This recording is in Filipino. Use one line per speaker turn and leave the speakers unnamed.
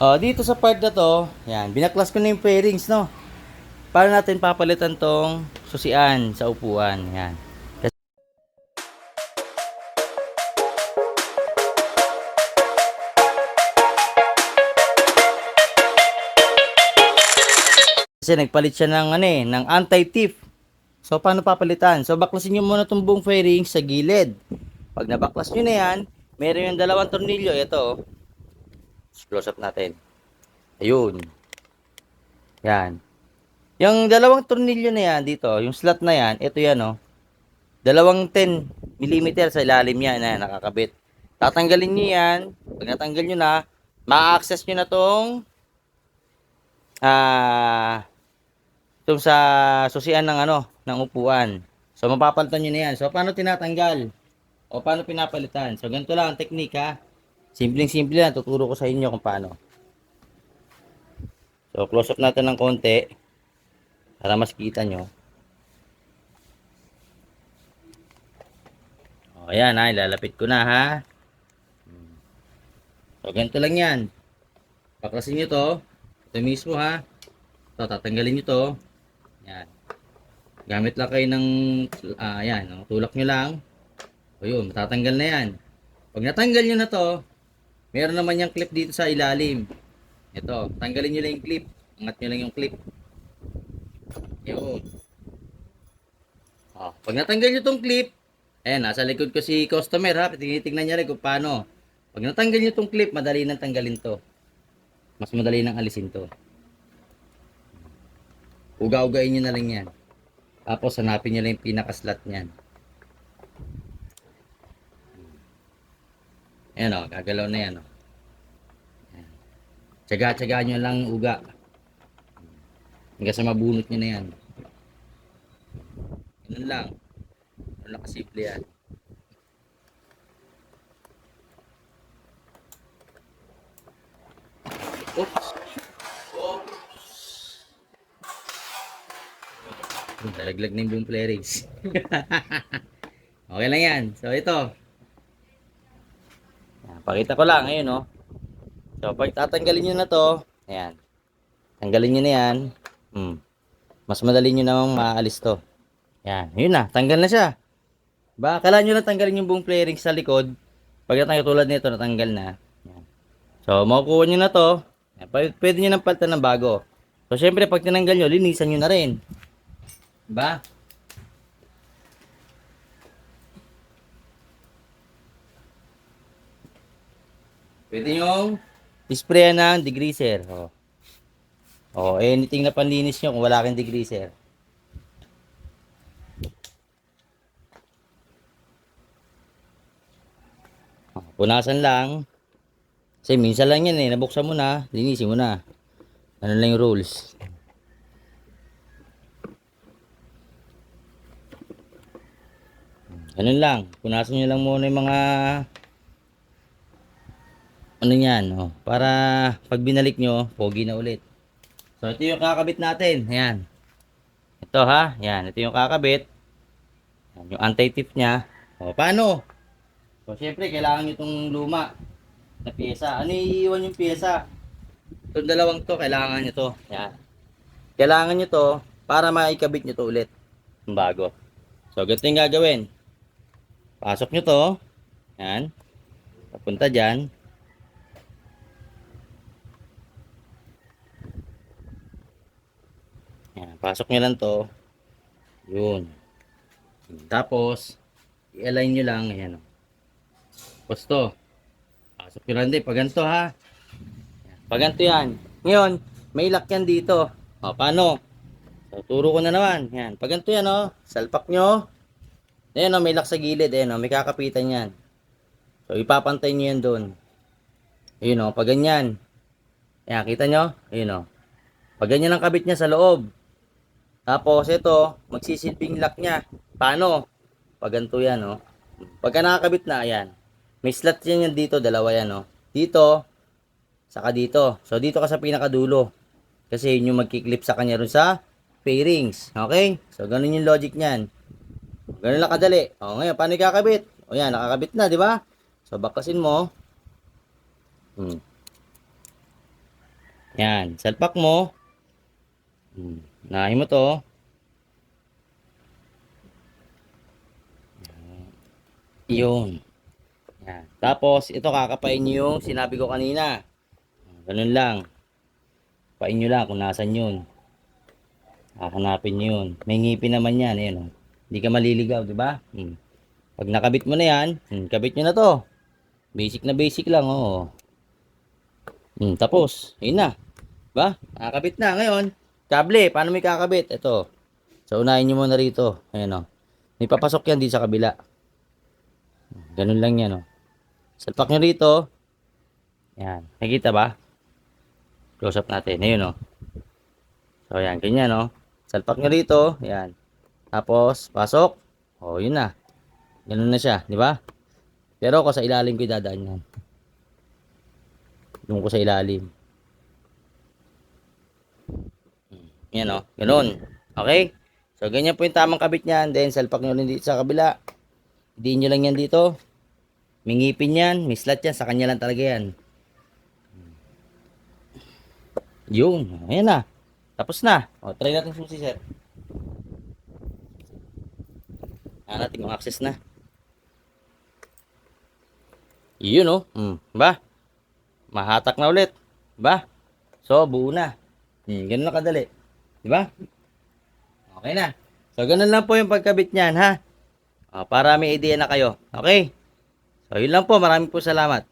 Oh, dito sa part na to, yan, binaklas ko na yung fairings, no? Paano natin papalitan tong susian sa upuan, yan. Kasi nagpalit siya ng ano eh, ng anti-thief. So paano papalitan? So baklasin niyo muna tong buong fairing sa gilid. Pag nabaklas niyo na yan, meron yung dalawang tornilyo. Ito. Close up natin. Ayun. Yan. Yung dalawang tornilyo na yan dito, yung slot na yan, ito yan oh. Dalawang 10 mm sa ilalim yan na nakakabit. Tatanggalin niyo yan. Pag natanggal niyo na, ma-access niyo na tong ah itong sa susian ng ano, ng upuan. So mapapalitan niyo na yan. So paano tinatanggal? O paano pinapalitan? So ganito lang ang technique ha. Simpleng-simple lang, tuturo ko sa inyo kung paano. So close up natin ng konti para mas kita nyo. O ayan ha, ilalapit ko na ha. So ganito lang yan. Paklasin nyo to. Ito mismo ha. Ito, tatanggalin nyo to. Yan. Gamit lang kayo ng, ah, yan, tulak nyo lang. O yun, matatanggal na yan. Pag natanggal nyo na to, meron naman yung clip dito sa ilalim. Ito, tanggalin nyo lang yung clip. Angat nyo lang yung clip. Yun. O, pag natanggal nyo tong clip, ayan, nasa likod ko si customer ha. Tinitingnan niya rin kung paano. Pag natanggal nyo tong clip, madali nang tanggalin to. Mas madali nang alisin to. Uga-ugain nyo na lang yan. Tapos hanapin nyo lang yung pinaka-slot niyan. Ayan o, gagalaw na yan o. Tsaga-tsaga nyo lang uga. Hanggang sa mabunot nyo na yan. Ganun lang. Ganun lang kasimple yan. Oops. Oops. Talaglag na yung buong flarings. okay lang yan. So ito. Yan, pakita ko lang. Ayun no. So pag tatanggalin nyo na to. Ayan. Tanggalin nyo na yan. Hmm. Mas madali nyo namang maalis to. Yan. Yun na. Tanggal na siya. Ba, kailangan nyo lang tanggalin yung buong flarings sa likod. Pag natanggal tulad nito, natanggal na. Yan. So, makukuha nyo na to. Yan, pwede, nyo nang palitan ng bago. So, syempre, pag tinanggal nyo, linisan nyo na rin. Diba? Pwede nyo isprayan ng degreaser. O. O, anything na panlinis nyo kung wala kang degreaser. O, Punasan lang. Kasi minsan lang yan eh. Nabuksan mo na, linisin mo na. Ano lang yung rules. Ganun lang. Punasan nyo lang muna yung mga ano yan, oh, para pag binalik nyo, pogi na ulit. So, ito yung kakabit natin. Ayan. Ito ha. Ayan. Ito yung kakabit. Yung anti-tip niya. O, paano? So, syempre, kailangan nyo itong luma na pyesa. Ano iiwan yung pyesa? Itong dalawang to, kailangan nyo to. Ayan. Kailangan nyo to para maikabit nyo to ulit. Yung bago. So, ganito yung gagawin. Pasok nyo to. Ayan. Papunta dyan. Ayan, pasok nyo lang to. Yun. Tapos, i-align nyo lang. Ayan. o. Tapos to. Pasok nyo lang din. Pag ganito ha. Pag ganito yan. Ngayon, may lock yan dito. O, paano? So, turo ko na naman. Yan. Pag ganito yan o. Salpak nyo. Ayan o, may lock sa gilid. Ayan o, may kakapitan yan. So, ipapantay nyo yan doon. Ayun o, pag ganyan. Ayan, kita nyo? Ayun o. Pag ganyan ang kabit niya sa loob. Tapos ito, magsisilbing lock niya. Paano? Pag ganito yan, oh. Pagka nakakabit na, ayan. May slot yan yan dito, dalawa yan, oh. Dito, saka dito. So, dito ka sa pinakadulo. Kasi yun yung magkiklip sa kanya rin sa fairings. Okay? So, ganun yung logic niyan. Ganun lang kadali. O, ngayon, paano ikakabit? O yan, nakakabit na, di ba? So, bakasin mo. Hmm. Yan. Salpak mo. Hmm. Unahin mo to. Yun. Yan. Tapos, ito kakapain nyo yung sinabi ko kanina. Ganun lang. Pain nyo lang kung nasan yun. Hahanapin nyo yun. May ngipin naman yan. Ayan, oh. Hindi ka maliligaw, di ba? Hmm. Pag nakabit mo na yan, hmm, kabit nyo na to. Basic na basic lang, oh. Hmm, tapos, yun na. Ba? Nakakabit na. Ngayon, kable, paano may kakabit? Ito. So, unahin nyo muna rito. Ayan, oh. May papasok yan dito sa kabila. Ganun lang yan, oh. Salpak nyo rito. Yan. Nakikita ba? Close up natin. Ayun, oh. So, yan. Ganyan, oh. Salpak nyo rito. Yan. Tapos, pasok. Oh, yun na. Ganun na siya. Di ba? Pero ako sa ilalim ko idadaan yan. Doon ko sa ilalim. Yan, oh. Ganun. Okay? So, ganyan po yung tamang kabit niyan. Then, salpak nyo rin dito sa kabila. Hindi nyo lang yan dito. May ngipin yan, may slat yan, sa kanya lang talaga yan. Yun, ayan na. Tapos na. O, try natin susi, sir. Ayan natin kung access na. Yun, oh. Hmm, ba? Mahatak na ulit. Ba? So, buo na. Hmm, ganun na kadali. Di ba? Okay na. So, ganun lang po yung pagkabit niyan, ha? O, para may idea na kayo. Okay? So, yun lang po. Maraming po salamat.